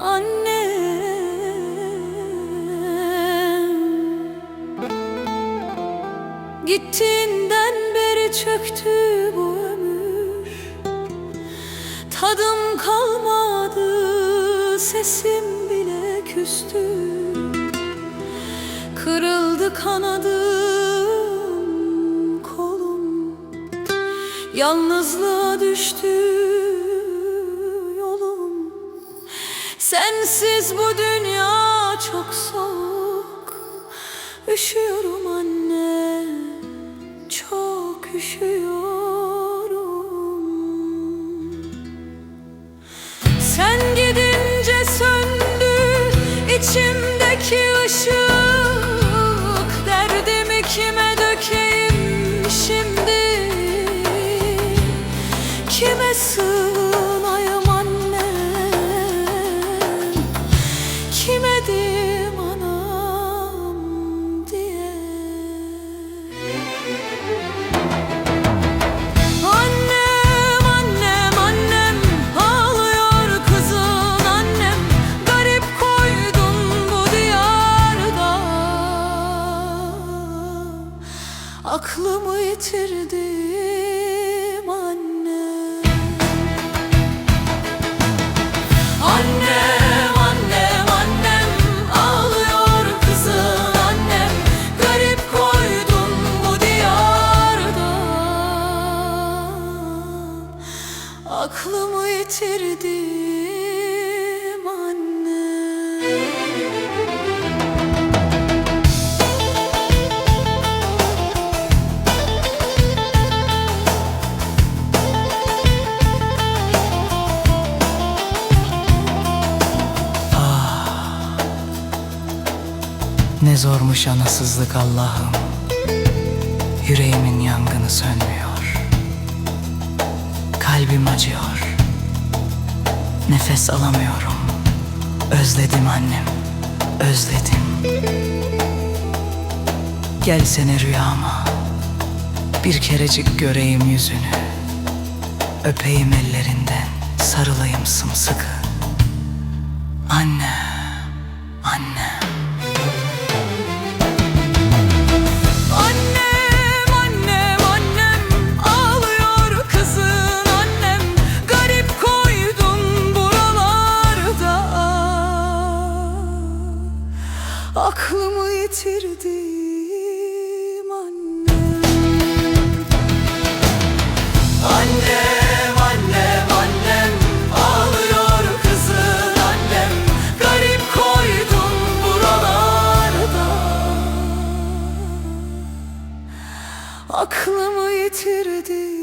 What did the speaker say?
annem Gittiğinden beri çöktü bu ömür. Tadım kalmadı sesim bile küstü. Kırıldı kanadım kolum. Yalnızlığa düştüm Sensiz bu dünya çok soğuk. Üşüyorum anne Çok üşüyorum. Sen gidince söndü içimdeki ışık Aklımı yitirdim annem Annem, annem, annem Ağlıyor kızın annem. Garip koydun bu diyarda. Aklımı yitirdim Ne zormuş anasızlık Allah'ım. Yüreğimin yangını sönmüyor. Kalbim acıyor. Nefes alamıyorum. Özledim annem. Özledim. Gelsene rüyama. Bir kerecik göreyim yüzünü. Öpeyim ellerinden Sarılayım sımsıkı. Anne Aklımı yitirdim